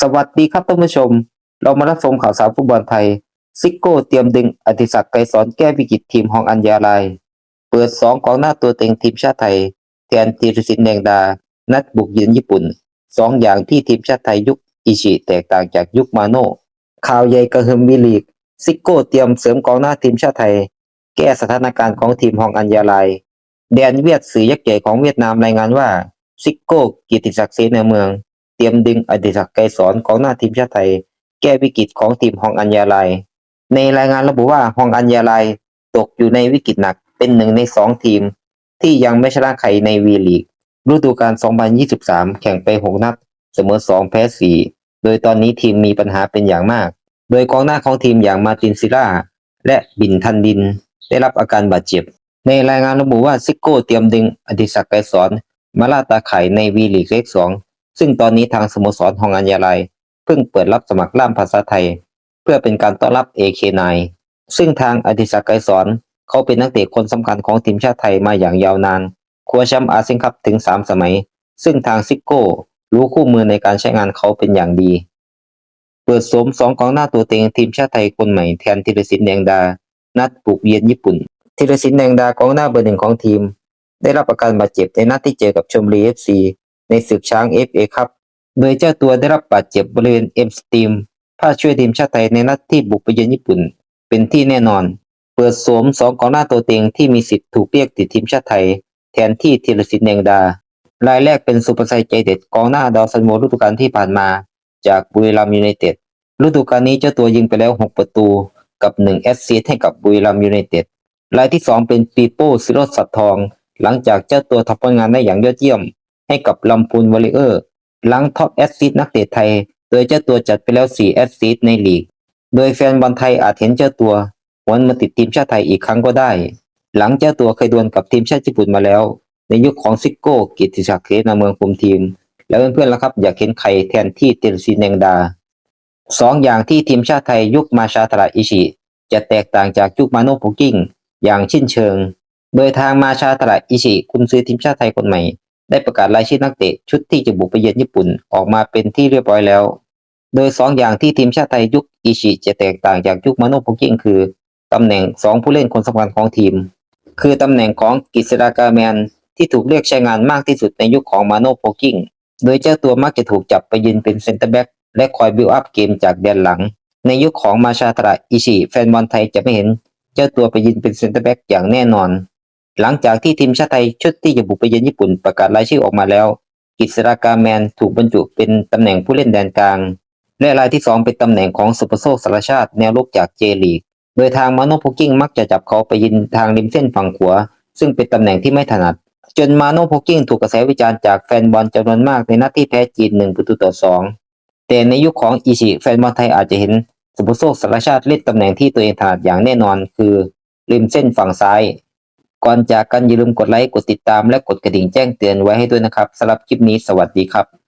สวัสดีครับท่านผู้ชม เรามารับชมข่าวสารฟุตบอลไทย ซิโก้เตรียมดึงอธิศักดิ์ไกรสอนแก้วิกฤตทีมฮองอัญญาลาย เปิดสองกองหน้าตัวเต็งทีมชาติไทย แทนธีรศิลป์แดงดา นัดบุกเยือนญี่ปุ่นสองอย่างที่ทีมชาติไทยยุคอิชิแตกต่างจากยุคมาโน่ข่าวใหญ่กระหึ่มวีลีก ซิโก้เตรียมเสริมกองหน้าทีมชาติไทย แก้สถานการณ์ของทีมฮองอัญญาลายแดนเวียดสื่อยักษ์ใหญ่ของเวียดนามรายงานว่า ซิโก้กิติศักดิ์เสนเมือง เตรียมดึงอดิศักดิ์ไกรสอนของหน้าทีมชาติไทย แก้วิกฤตของทีมฮองอัญญาลายในรายงานระบุว่าฮองอัญญาลายตกอยู่ในวิกฤตหนักเป็นหนึ่งในสองทีม ที่ยังไม่ชนะใครในวีลีกฤดูกาล 2023 แข่งไป 6 นัด เสมอ 2 แพ้ 4 โดยตอนนี้ทีมมีปัญหาเป็นอย่างมาก โดยกองหน้าของทีมอย่างมาตินซิล่า และบินทันดิน ได้รับอาการบาดเจ็บ ในรายงานระบุว่าซิโก้เตรียมดึงอดิศักดิ์ไกรสอนมาลาตาไข่ในวีลีกเลขสอง ซึ่งตอนนี้ทางสโมสรฮองอัญญาลัยเพิ่งเปิดรับสมัครล่ามภาษาไทย เพื่อเป็นการต้อนรับ AK9 ซึ่งทางอดิศักดิ์ไกรสอนเขาเป็นนักเตะคนสำคัญของทีมชาติไทยมาอย่างยาวนานคว้าแชมป์อาเซียนคัพถึง 3 สมัย ซึ่งทางซิโก้รู้คู่มือในการใช้งานเขาเป็นอย่างดี เปิดสมสองกองหน้าตัวเต็งทีมชาติไทยคนใหม่แทนธีรศิลป์แดงดา นัดปลุกเยือนญี่ปุ่นธีรศิลป์แดงดากองหน้าเบอร์หนึ่งของทีม ได้รับอาการบาดเจ็บในนัดที่เจอกับชมรีเอฟซี ในศึกช้าง FA ครับโดยเจ้าตัวได้รับบาดเจ็บบริเวณเอ็มสตีมผ้าช่วยทีมชาติไทยในนัดที่บุกไปเยือนญี่ปุ่น เป็นที่แน่นอน เปิดสวมสองกองหน้าตัวเต็งที่มีสิทธิ์ถูกเรียกติดทีมชาติไทย แทนที่ธีรศิลป์แดงดา รายแรกเป็นสุประชัยใจเด็ดกองหน้าดาวซันโวฤดูกาลที่ผ่านมา จากบุรีรัมย์ยูไนเต็ดฤดูกาลนี้เจ้าตัวยิงไปแล้ว 6 ประตูกับ1แอสซิสต์ให้กับบุรีรัมย์ยูไนเต็ดรายที่ 2 เป็นปีโป้ซิโรสสัตทอง หลังจากเจ้าตัวทำผลงานได้อย่างยอดเยี่ยม ให้กับลำพูนวอลเลเยอร์หลังท็อปแอสซิสนักเตะไทย โดยเจ้าตัวจัดไปแล้ว 4 แอสซิสในลีก โดยแฟนบอลไทยอาจเห็นเจ้าตัวหวนมาติดทีมชาติไทยอีกครั้งก็ได้ หลังเจ้าตัวเคยดวลกับทีมชาติญี่ปุ่นมาแล้ว ในยุคของซิโก้กิติศักดิ์เสนาเมืองคุมทีม แล้วเพื่อนๆล่ะครับอยากเห็นใครแทนที่เตลซีนแดงดาสองอย่างที่ทีมชาติไทยยุคมาชาตราอิชิ จะแตกต่างจากยุคมาโนโพกิ้งอย่างชิ้นเชิง โดยทางมาชาตราอิชิคุมซื้อทีมชาติไทยคนใหม่ ได้ประกาศรายชื่อนักเตะชุดที่จะบุกไปเยือนญี่ปุ่นออกมาเป็นที่เรียบร้อยแล้ว โดยสองอย่างที่ทีมชาติไทยยุคอิชิจะแตกต่างจากยุคมาโนโพกิ้งคือตำแหน่งสองผู้เล่นคนสำคัญของทีม คือตำแหน่งของกิษดากาแมนที่ถูกเรียกใช้งานมากที่สุดในยุคของมาโนโพกิ้งโดยเจ้าตัวมักจะถูกจับไปยืนเป็นเซนเตอร์แบ็กและคอยบิวอัพเกมจากแดนหลัง ในยุคของมาชาตระอิชิแฟนบอลไทยจะไม่เห็น เจ้าตัวไปยืนเป็นเซนเตอร์แบ็กอย่างแน่นอน หลังจากที่ทีมชาติไทยชุดที่จะบุกไปเยือนญี่ปุ่นประกาศรายชื่อออกมาแล้ว กิษดากาแมนถูกบรรจุเป็นตำแหน่งผู้เล่นแดนกลาง และรายที่สองเป็นตำแหน่งของสุปโซสารชาติแนวรุกจากเจลีก โดยทางมาโนโพกิ้งมักจะจับเขาไปยืนทางริมเส้นฝั่งขวาซึ่งเป็นตำแหน่งที่ไม่ถนัด จนมาโนโพกิ้งถูกกระแสวิจารณ์จากแฟนบอลจำนวนมากในนัดที่แพ้จีน1ประตูต่อ2แต่ในยุคของอิชิแฟนบอลไทยอาจจะเห็นสุปโซสารชาติเล่นตำแหน่งที่ตัวเองถนัดอย่างแน่นอน คือริมเส้นฝั่งซ้าย ก่อนจากกันอย่าลืมกดไลค์ กดติดตามและกดกระดิ่งแจ้งเตือนไว้ให้ด้วยนะครับสำหรับคลิปนี้สวัสดีครับ